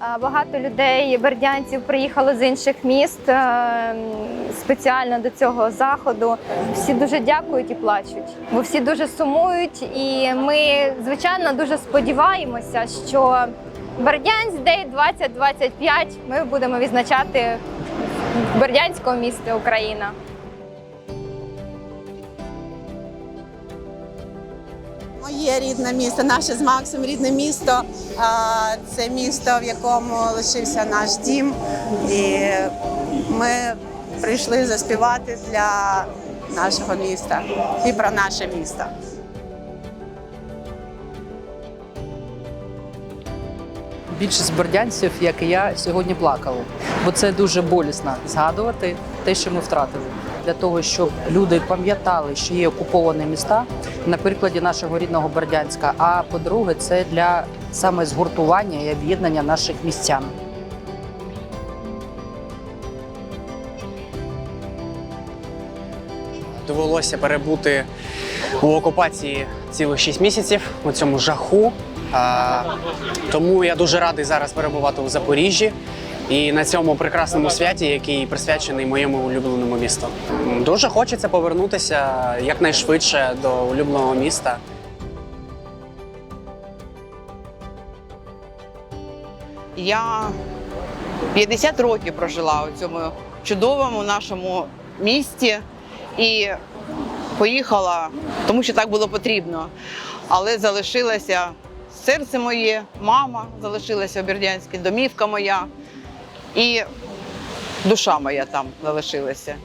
Багато людей, бердянців, приїхало з інших міст е, спеціально до цього заходу. Всі дуже дякують і плачуть, бо всі дуже сумують. І ми, звичайно, дуже сподіваємося, що Бердянськ Дей 2025 ми будемо відзначати в Бердянському місті Україна. Моє рідне місто, наше з Максом рідне місто. Це місто, в якому лишився наш дім. І ми прийшли заспівати для нашого міста і про наше місто. Більшість бердянців, як і я, сьогодні плакали, бо це дуже болісно згадувати те, що ми втратили, для того, щоб люди пам'ятали, що є окуповані міста на прикладі нашого рідного Бердянська. А по-друге, це для саме згуртування і об'єднання наших містян. Довелося перебути у окупації цілих 6 місяців у цьому жаху. Тому я дуже радий зараз перебувати у Запоріжжі і на цьому прекрасному святі, який присвячений моєму улюбленому місту. Дуже хочеться повернутися якнайшвидше до улюбленого міста. Я 50 років прожила у цьому чудовому нашому місті і поїхала, тому що так було потрібно. Але залишилося серце моє, мама залишилася в Бердянській, домівка моя і душа моя там залишилася.